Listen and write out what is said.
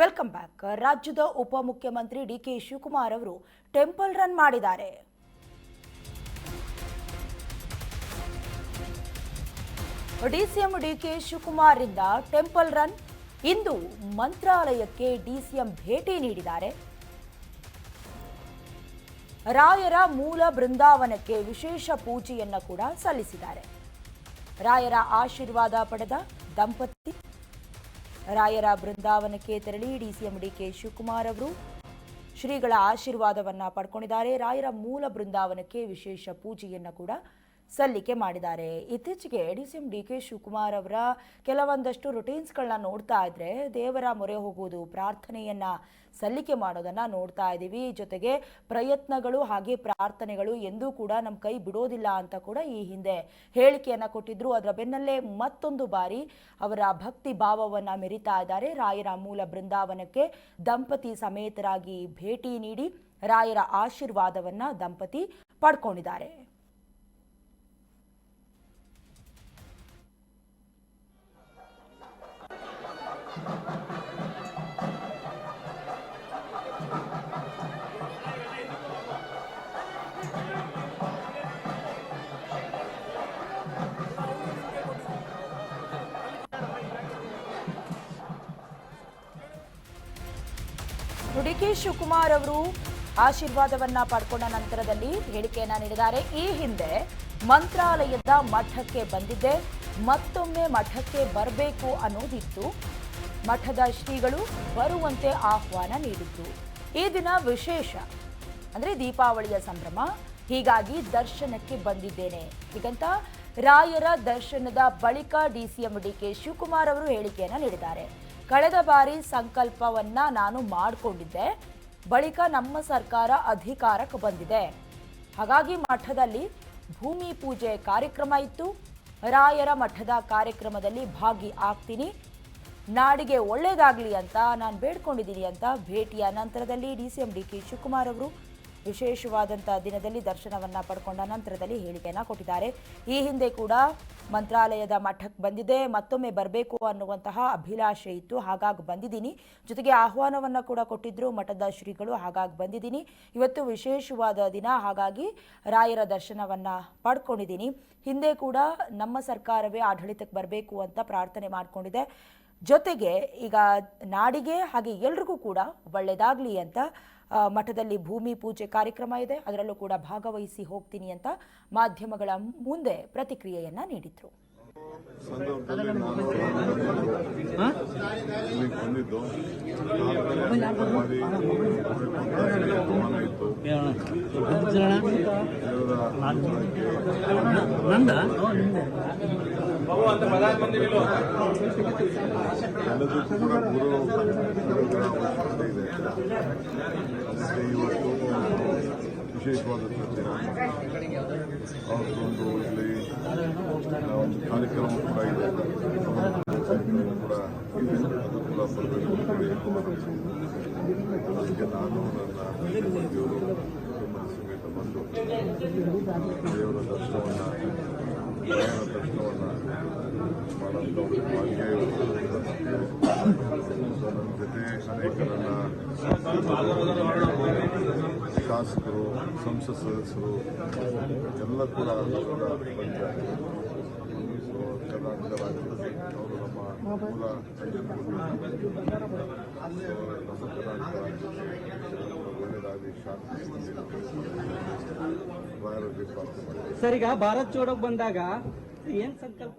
Welcome back ರಾಜ್ಯದ ಉಪಮುಖ್ಯಮಂತ್ರಿ D K Shivakumar ಅವರು ಟೆಂಪಲ್ ರನ್ ಮಾಡಿದ್ದಾರೆ. ಡಿಸಿಎಂ ಡಿ ಕೆ ಶಿವಕುಮಾರ್ ಇಂದ ಟೆಂಪಲ್ ರನ್. ಇಂದು ಮಂತ್ರಾಲಯಕ್ಕೆ ಡಿಸಿಎಂ ಭೇಟಿ ನೀಡಿದ್ದಾರೆ. ರಾಯರ ಮೂಲ ಬೃಂದಾವನಕ್ಕೆ ವಿಶೇಷ ಪೂಜೆಯನ್ನು ಕೂಡ ಸಲ್ಲಿಸಿದ್ದಾರೆ. ರಾಯರ ಆಶೀರ್ವಾದ ಪಡೆದ ದಂಪತಿ ರಾಯರ ಬೃಂದಾವನಕ್ಕೆ ತೆರಳಿ ಡಿಸಿಎಂ ಡಿಕೆ ಶಿವಕುಮಾರ್ ಅವರು ಶ್ರೀಗಳ ಆಶೀರ್ವಾದವನ್ನ ಪಡ್ಕೊಂಡಿದ್ದಾರೆ. ರಾಯರ ಮೂಲ ಬೃಂದಾವನಕ್ಕೆ ವಿಶೇಷ ಪೂಜೆಯನ್ನ ಕೂಡ ಸಲ್ಲಿಕೆ ಮಾಡಿದ್ದಾರೆ. ಇತ್ತೀಚೆಗೆ D C M D K Shivakumar ಅವರ ಕೆಲವೊಂದಷ್ಟು ರುಟೀನ್ಸ್ಗಳನ್ನ ನೋಡ್ತಾ ಇದ್ರೆ ದೇವರ ಮೊರೆ ಹೋಗುವುದು, ಪ್ರಾರ್ಥನೆಯನ್ನ ಸಲ್ಲಿಕೆ ಮಾಡೋದನ್ನ ನೋಡ್ತಾ ಇದ್ದೀವಿ. ಜೊತೆಗೆ ಪ್ರಯತ್ನಗಳು ಹಾಗೆ ಪ್ರಾರ್ಥನೆಗಳು ಎಂದೂ ಕೂಡ ನಮ್ಮ ಕೈ ಬಿಡೋದಿಲ್ಲ ಅಂತ ಕೂಡ ಈ ಹಿಂದೆ ಹೇಳಿಕೆಯನ್ನ ಕೊಟ್ಟಿದ್ರು. ಅದರ ಬೆನ್ನಲ್ಲೇ ಮತ್ತೊಂದು ಬಾರಿ ಅವರ ಭಕ್ತಿ ಭಾವವನ್ನ ಮೆರಿತಾ ಇದ್ದಾರೆ. ರಾಯರ ಮೂಲ ಬೃಂದಾವನಕ್ಕೆ ದಂಪತಿ ಸಮೇತರಾಗಿ ಭೇಟಿ ನೀಡಿ ರಾಯರ ಆಶೀರ್ವಾದವನ್ನ ದಂಪತಿ ಪಡ್ಕೊಂಡಿದ್ದಾರೆ. ಡಿ ಕೆ ಶಿವಕುಮಾರ್ ಅವರು ಆಶೀರ್ವಾದವನ್ನ ಪಡ್ಕೊಂಡ ನಂತರದಲ್ಲಿ ಹೇಳಿಕೆಯನ್ನ ನೀಡಿದ್ದಾರೆ. ಈ ಹಿಂದೆ ಮಂತ್ರಾಲಯದ ಮಠಕ್ಕೆ ಬಂದಿದ್ದೆ. ಮತ್ತೊಮ್ಮೆ ಮಠಕ್ಕೆ ಬರಬೇಕು ಅನ್ನೋದಿತ್ತು. ಮಠದ ಶ್ರೀಗಳು ಬರುವಂತೆ ಆಹ್ವಾನ ನೀಡಿದ್ದು. ಈ ದಿನ ವಿಶೇಷ, ಅಂದ್ರೆ ದೀಪಾವಳಿಯ ಸಂಭ್ರಮ. ಹೀಗಾಗಿ ದರ್ಶನಕ್ಕೆ ಬಂದಿದ್ದೇನೆ. ಹೀಗಂತ ರಾಯರ ದರ್ಶನದ ಬಳಿಕ ಡಿಸಿಎಂ ಡಿಕೆ ಶಿವಕುಮಾರ್ ಅವರು ಹೇಳಿಕೆಯನ್ನ ನೀಡಿದ್ದಾರೆ. ಕಳೆದ ಬಾರಿ ಸಂಕಲ್ಪವನ್ನ ನಾನು ಮಾಡಿಕೊಂಡಿದ್ದೆ. ಬಳಿಕ ನಮ್ಮ ಸರ್ಕಾರ ಅಧಿಕಾರಕ್ಕೆ ಬಂದಿದೆ. ಹಾಗಾಗಿ ಮಠದಲ್ಲಿ ಭೂಮಿ ಪೂಜೆ ಕಾರ್ಯಕ್ರಮ ಇತ್ತು. ರಾಯರ ಮಠದ ಕಾರ್ಯಕ್ರಮದಲ್ಲಿ ಭಾಗಿ ಆಗ್ತೀನಿ ನಾಡಿಗೆ ಒಳ್ಳೇದಾಗಲಿ ಅಂತ ನಾನು ಬೇಡ್ಕೊಂಡಿದ್ದೀನಿ ಅಂತ ಭೇಟಿಯ ನಂತರದಲ್ಲಿ D C M D K Shivakumar ಅವರು ವಿಶೇಷವಾದಂಥ ದಿನದಲ್ಲಿ ದರ್ಶನವನ್ನ ಪಡ್ಕೊಂಡ ನಂತರದಲ್ಲಿ ಹೇಳಿಕೆಯನ್ನು ಕೊಟ್ಟಿದ್ದಾರೆ. ಈ ಹಿಂದೆ ಕೂಡ ಮಂತ್ರಾಲಯದ ಮಠಕ್ಕೆ ಬಂದಿದೆ ಮತ್ತೊಮ್ಮೆ ಬರಬೇಕು ಅನ್ನುವಂತಹ ಅಭಿಲಾಷೆ ಇತ್ತು, ಹಾಗಾಗಿ ಬಂದಿದ್ದೀನಿ. ಜೊತೆಗೆ ಆಹ್ವಾನವನ್ನು ಕೂಡ ಕೊಟ್ಟಿದ್ರು, ಮಠದ ಶ್ರೀಗಳು ಹಾಗಾಗಿ ಬಂದಿದ್ದೀನಿ. ಇವತ್ತು ವಿಶೇಷವಾದ ದಿನ, ಹಾಗಾಗಿ ರಾಯರ ದರ್ಶನವನ್ನು ಪಡ್ಕೊಂಡಿದ್ದೀನಿ. ಹಿಂದೆ ಕೂಡ ನಮ್ಮ ಸರ್ಕಾರವೇ ಆಡಳಿತಕ್ಕೆ ಬರಬೇಕು ಅಂತ ಪ್ರಾರ್ಥನೆ ಮಾಡ್ಕೊಂಡಿದೆ. ಜೊತೆಗೆ ಈಗ ನಾಡಿಗೆ ಹಾಗೆ ಎಲ್ರಿಗೂ ಕೂಡ ಒಳ್ಳೆಯದಾಗಲಿ ಅಂತ ಮಠದಲ್ಲಿ ಭೂಮಿ ಪೂಜೆ ಕಾರ್ಯಕ್ರಮ ಇದೆ. ಅದರಲ್ಲೂ ಕೂಡ ಭಾಗವಹಿಸಿ ಹೋಗ್ತೀನಿ ಅಂತ ಮಾಧ್ಯಮಗಳ ಮುಂದೆ ಪ್ರತಿಕ್ರಿಯೆಯನ್ನ ನೀಡಿದ್ರು. ಸಂದರ್ಭದಲ್ಲಿ ನಾನು ಇಲ್ಲಿಗೆ ಬಂದಿದ್ದು ಆಮೇಲೆ ಮಾಡಿ ತೀರ್ಮಾನ ಇತ್ತು ನಂದ? ಎಲ್ಲದಕ್ಕೂ ಕೂಡ ದಿನ ಇಲ್ಲಿ ಒಂದು ಕಾರ್ಯಕ್ರಮ ಕೂಡ ಇದೆ ಕಾರ್ಯಕ್ರಮ ಕೂಡ ಇದೆ ಅದು ಕೂಡ ಅದಕ್ಕೆ ನಾನು ನನ್ನ ದೇವರು ಕುಟುಂಬದ ಸಮೇತ ಬಂದು ದೇವರ ದರ್ಶನವನ್ನು ದೇವರ ದರ್ಶನವನ್ನು ಮಾಡೋಂಥ ಒಂದು ಭಾಗ್ಯ ನನ್ನ ಜೊತೆ ಅನೇಕರನ್ನ ಶಾಸಕರು ಸಂಸತ್ ಸದಸ್ಯರು ಎಲ್ಲ ಕೂಡ ಕರ್ನಾಟಕ ನಮ್ಮ ಮೂಲ ಸರ್ ಈಗ ಭಾರತ್ ಚೋಡಕ್ ಬಂದಾಗ ಏನ್ ಸಂಕಲ್ಪ